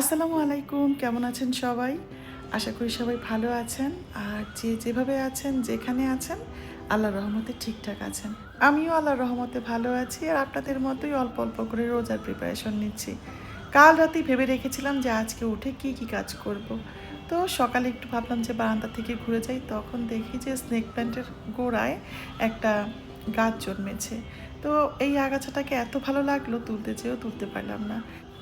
আসসালামু আলাইকুম, কেমন আছেন সবাই? আশা করি সবাই ভালো আছেন। আর যে যেভাবে আছেন, যেখানে আছেন, আল্লাহর রহমতে ঠিকঠাক আছেন। আমিও আল্লাহর রহমতে ভালো আছি আর আপনাদের মতোই অল্প অল্প করে রোজার প্রিপারেশন নিচ্ছি। কাল রাতেই ভেবে রেখেছিলাম যে আজকে উঠে কি কি কাজ করব। তো সকালে একটু ভাবলাম যে বারান্দা থেকে ঘুরে যাই, তখন দেখি যে স্নেক প্ল্যান্টের গোড়ায় একটা গাছ জন্মেছে। তো এই আগাছাটাকে এত ভালো লাগল, তুলতে চেয়েও তুলতে পারলাম না।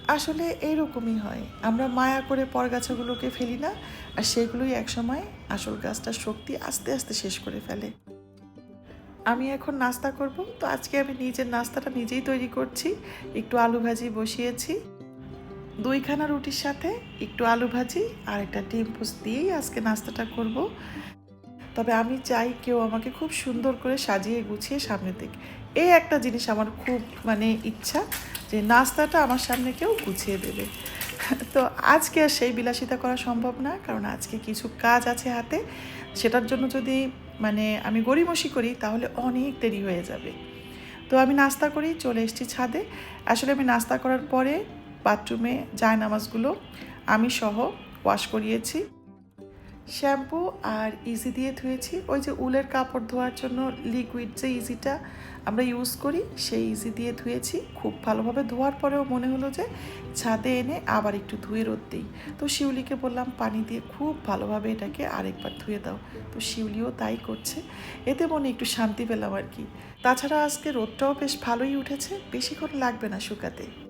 আসলে এইরকমই হয়। আমরা মায়া করে পর পরগাছাগুলোকে ফেলি না, আর সেগুলোই একসময় আসল গাছটার শক্তি আস্তে আস্তে শেষ করে ফেলে। আমি এখন নাস্তা করব, তো আজকে আমি নিজের নাস্তাটা নিজেই তৈরি করছি। একটু আলু ভাজি বসিয়েছি, দুইখানা রুটির সাথে একটু আলু ভাজি আর একটা ডিম পোস্ট দিয়েই আজকে নাস্তাটা করব। তবে আমি চাই কেউ আমাকে খুব সুন্দর করে সাজিয়ে গুছিয়ে সামনে থেকে এই একটা জিনিস আমার খুব মানে ইচ্ছা যে নাস্তাটা আমার সামনে কেউ গুছিয়ে দেবে। তো আজকে আর সেই বিলাসিতা করা সম্ভব না, কারণ আজকে কিছু কাজ আছে হাতে। সেটার জন্য যদি মানে আমি গড়িমসি করি, তাহলে অনেক দেরি হয়ে যাবে। তো আমি নাস্তা করি, চলে এসেছি ছাদে। আসলে আমি নাস্তা করার পরে বাথরুমে জায়নামাজগুলো আমি সহ ওয়াশ করিয়েছি। শ্যাম্পু আর ইজি দিয়ে ধুয়েছি। ওই যে উলের কাপড় ধোয়ার জন্য লিকুইড যে ইজিটা আমরা ইউজ করি, সেই ইজি দিয়ে ধুয়েছি। খুব ভালোভাবে ধোয়ার পরেও মনে হলো যে ছাদে এনে আবার একটু ধুয়ে রোদ দিই। তো শিউলিকে বললাম, পানি দিয়ে খুব ভালোভাবে এটাকে আরেকবার ধুয়ে দাও। তো শিউলিও তাই করছে। এতে মনে একটু শান্তি পেলাম আর কি। তাছাড়া আজকে রোদটাও বেশ ভালোই উঠেছে। বেশিক্ষণ লাগবে না শুকাতে।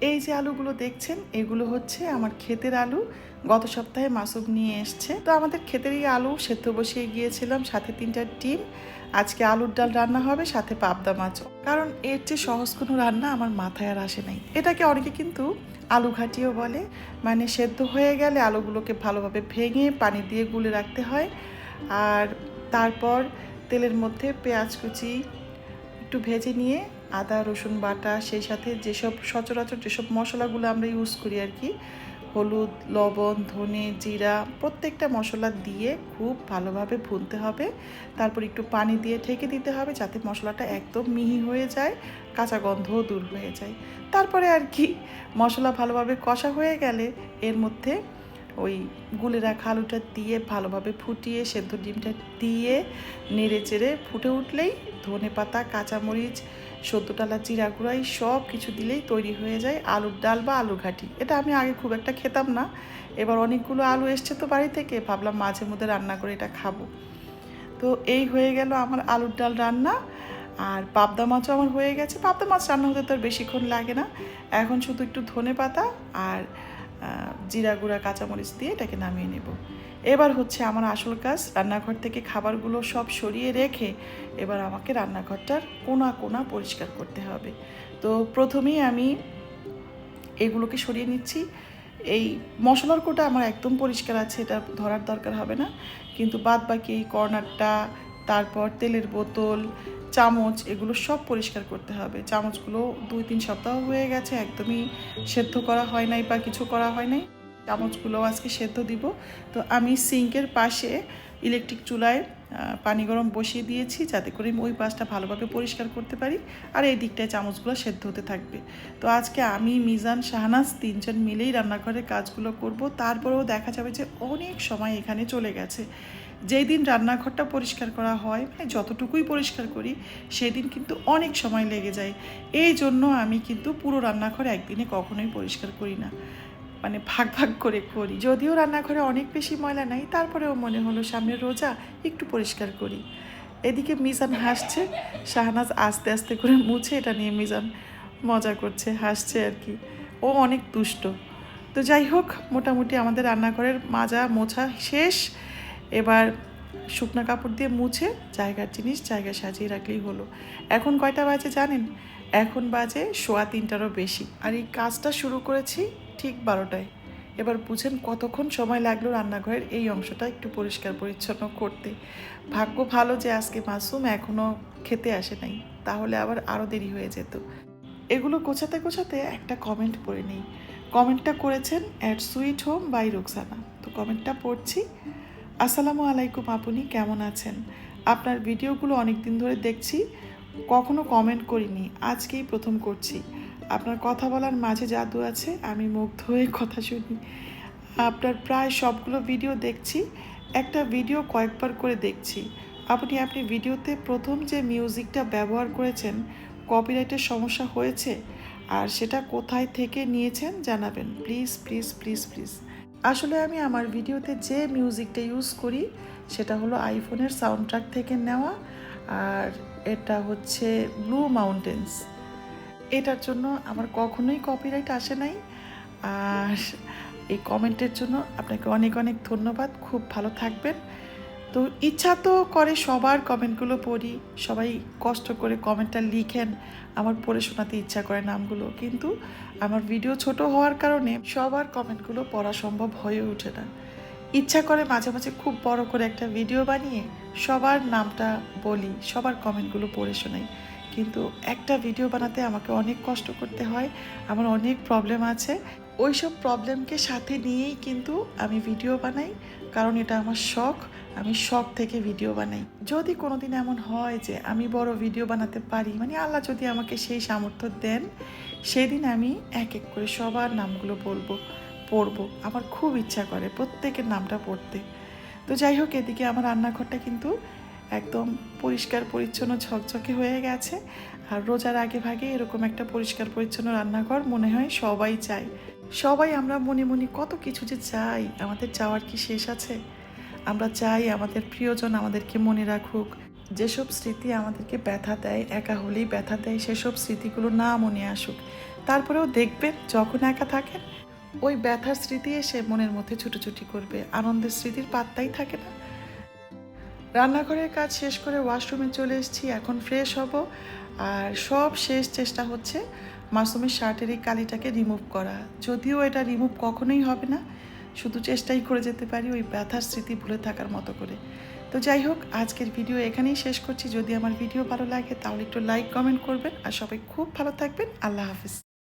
এই যে আলুগুলো দেখছেন, এগুলো হচ্ছে আমার ক্ষেতের আলু। গত সপ্তাহে মাসুক নিয়ে এসছে। তো আমাদের ক্ষেতেরই আলু, সেদ্ধ বসিয়ে গিয়েছিলাম, সাথে তিনটা ডিম। আজকে আলুর ডাল রান্না হবে, সাথে পাবদা মাছও। কারণ এর চেয়ে সহজ কোনো রান্না আমার মাথায় আর আসে নাই। এটাকে অনেকে কিন্তু আলু ঘাটিও বলে। মানে সেদ্ধ হয়ে গেলে আলুগুলোকে ভালোভাবে ভেঙে পানি দিয়ে গুলে রাখতে হয়। আর তারপর তেলের মধ্যে পেঁয়াজ কুচি একটু ভেজে নিয়ে আদা, রসুন বাটা, সেই সাথে যেসব সচরাচর যেসব মশলাগুলো আমরা ইউজ করি আর কি, হলুদ, লবণ, ধনে, জিরা, প্রত্যেকটা মশলা দিয়ে খুব ভালোভাবে ভুনতে হবে। তারপর একটু পানি দিয়ে ঢেকে দিতে হবে যাতে মশলাটা একদম মিহি হয়ে যায়, কাঁচা গন্ধও দূর হয়ে যায়। তারপরে আর কি, মশলা ভালোভাবে কষা হয়ে গেলে এর মধ্যে ওই গুলে রাখা আলুটা দিয়ে ভালোভাবে ফুটিয়ে, সেদ্ধ ডিমটা দিয়ে নেড়ে চেড়ে ফুটে উঠলেই ধনে পাতা কাঁচামরিচ সদ্যটালা জিরা গুঁড়াই সব কিছু দিলেই তৈরি হয়ে যায় আলুর ডাল বা আলু ঘাটি। এটা আমি আগে খুব একটা খেতাম না। এবার অনেকগুলো আলু এসছে তো বাড়ি থেকে, ভাবলাম মাঝে মধ্যে রান্না করে এটা খাব। তো এই হয়ে গেল আমার আলুর ডাল রান্না। আর পাবদা মাছও আমার হয়ে গেছে। পাবদা মাছ রান্না হতে তো আর বেশিক্ষণ লাগে না। এখন শুধু একটু ধনে পাতা আর জিরা গুঁড়া, কাঁচামরিচ দিয়ে এটাকে নামিয়ে নেব। এবার হচ্ছে আমার আসল কাজ রান্নাঘর থেকে খাবারগুলো সব সরিয়ে রেখে এবার আমাকে রান্নাঘরটার কোনা কোনা পরিষ্কার করতে হবে। তো প্রথমেই আমি এগুলোকে সরিয়ে নিচ্ছি। এই মশলার কোটা আমার একদম পরিষ্কার আছে, এটা ধরার দরকার হবে না। কিন্তু বাদ বাকি এই কর্নারটা, তারপর তেলের বোতল, চামচ, এগুলো সব পরিষ্কার করতে হবে। চামচগুলো দুই তিন সপ্তাহ হয়ে গেছে, একদমই সেদ্ধ করা হয় নাই বা কিছু করা হয় নাই। চামচগুলো আজকে সেদ্ধ দিব। তো আমি সিঙ্কের পাশে ইলেকট্রিক চুলায় পানি গরম বসিয়ে দিয়েছি যাতে করে ওই পাশটা ভালোভাবে পরিষ্কার করতে পারি আর এই দিকটায় চামচগুলো সেদ্ধ হতে থাকবে। তো আজকে আমি, মিজান, শাহনাজ তিনজন মিলেই রান্নাঘরের কাজগুলো করব। তারপরেও দেখা যাবে যে অনেক সময় এখানে চলে গেছে। যেই দিন রান্নাঘরটা পরিষ্কার করা হয় মানে যতটুকুই পরিষ্কার করি, সেদিন কিন্তু অনেক সময় লেগে যায়। এই জন্য আমি কিন্তু পুরো রান্নাঘর একদিনে কখনোই পরিষ্কার করি না। মানে ভাগ ভাগ করে করি। যদিও রান্নাঘরে অনেক বেশি ময়লা নাই, তারপরেও মনে হলো সামনে রোজা একটু পরিষ্কার করি। এদিকে মিজান হাসছে, শাহনাজ আস্তে আস্তে করে মুছে এটা নিয়ে মিজান মজা করছে, হাসছে আর কি। ও অনেক দুষ্ট তো যাই হোক, মোটামুটি আমাদের রান্নাঘরের মাজা মোছা শেষ। এবার শুকনো কাপড় দিয়ে মুছে জায়গার জিনিস জায়গায় সাজিয়ে রাখলেই হলো। এখন কয়টা বাজে জানেন? এখন বাজে সোয়া তিনটারও বেশি। আর এই কাজটা শুরু করেছি ঠিক বারোটায়। এবার বুঝেন কতক্ষণ সময় লাগল রান্নাঘরের এই অংশটা একটু পরিষ্কার পরিচ্ছন্ন করতে। ভাগ্য ভালো যে আজকে মাসুম এখনও খেতে আসে নাই, তাহলে আবার আরও দেরি হয়ে যেত। এগুলো গোছাতে গোছাতে একটা কমেন্ট পড়ে নেই। কমেন্টটা করেছেন at sweet home by Roksana. তো কমেন্টটা পড়ছি। আসসালামু আলাইকুম আপনি কেমন আছেন? আপনার ভিডিওগুলো অনেক দিন ধরে দেখছি, কখনো কমেন্ট করিনি, আজকেই প্রথম করছি। আপনার কথা বলার মাঝে জাদু আছে, আমি মুগ্ধ হয়ে কথা শুনি। আপনার প্রায় সবগুলো ভিডিও দেখছি, একটা ভিডিও কয়েকবার করে দেখছি। আপনি আপনি ভিডিওতে প্রথম যে মিউজিকটা ব্যবহার করেছেন কপিরাইটের সমস্যা হয়েছে? আর সেটা কোথায় থেকে নিয়েছেন জানাবেন। প্লিজ প্লিজ প্লিজ প্লিজ আসলে আমি আমার ভিডিওতে যে মিউজিকটা ইউজ করি, সেটা হলো আইফোনের সাউন্ড ট্র্যাক থেকে নেওয়া, আর এটা হচ্ছে ব্লু মাউন্টেন্স এটার জন্য আমার কখনোই কপিরাইট আসে নাই। আর এই কমেন্টের জন্য আপনাকে অনেক অনেক ধন্যবাদ। খুব ভালো থাকবেন। তো ইচ্ছা তো করে সবার কমেন্টগুলো পড়ি। সবাই কষ্ট করে কমেন্টটা লিখেন। আমার পড়ে শোনাতে ইচ্ছা করে নামগুলো। কিন্তু আমার ভিডিও ছোট হওয়ার কারণে সবার কমেন্টগুলো পড়া সম্ভব হয়ে ওঠে না। ইচ্ছা করে মাঝে মাঝে খুব বড় করে একটা ভিডিও বানিয়ে সবার নামটা বলি, সবার কমেন্টগুলো পড়ে শোনাই। কিন্তু একটা ভিডিও বানাতে আমাকে অনেক কষ্ট করতে হয়, আমার অনেক প্রবলেম আছে। ওই সব প্রবলেমকে সাথে নিয়েই কিন্তু আমি ভিডিও বানাই, কারণ এটা আমার শখ, আমি শখ থেকে ভিডিও বানাই। যদি কোনোদিন এমন হয় যে আমি বড় ভিডিও বানাতে পারি মানে আল্লাহ যদি আমাকে সেই সামর্থ্য দেন, সেদিন আমি এক এক করে সবার নামগুলো বলব, পড়ব। আমার খুব ইচ্ছা করে প্রত্যেকের নামটা পড়তে। তো যাই হোক, এদিকে আমার রান্নাঘরটা কিন্তু একদম পরিষ্কার, পরিচ্ছন্ন, ঝকঝকে হয়ে গেছে। আর রোজার আগে ভাগে এরকম একটা পরিষ্কার, পরিচ্ছন্ন রান্নাঘর মনে হয় সবাই চায়। সবাই আমরা মনে মনে কত কিছু যে চাই, আমাদের চাওয়ার কি শেষ আছে? আমরা চাই আমাদের প্রিয়জন আমাদেরকে মনে রাখুক। যেসব স্মৃতি আমাদেরকে ব্যথা দেয়, একা হলেই ব্যথা দেয়, সেসব স্মৃতিগুলো না মনে আসুক। তারপরেও দেখবেন যখন একা থাকেন, ওই ব্যথার স্মৃতি এসে মনের মধ্যে ছুটোছুটি করবে। আনন্দের স্মৃতির পাত্তাই থাকে না। রান্নাঘরের কাজ শেষ করে ওয়াশরুমে চলে এসেছি, এখন ফ্রেশ হব। আর সব শেষ চেষ্টা হচ্ছে মাসুমের শার্টের এই কালিটাকে রিমুভ করা। যদিও এটা রিমুভ কখনোই হবে না, শুধু চেষ্টাই করে যেতে পারি ওই ব্যথার স্মৃতি ভুলে থাকার মতো করে। তো যাই হোক, আজকের ভিডিও এখানেই শেষ করছি। যদি আমার ভিডিও ভালো লাগে তাহলে একটু লাইক কমেন্ট করবেন। আর সবাই খুব ভালো থাকবেন। আল্লাহ হাফিজ।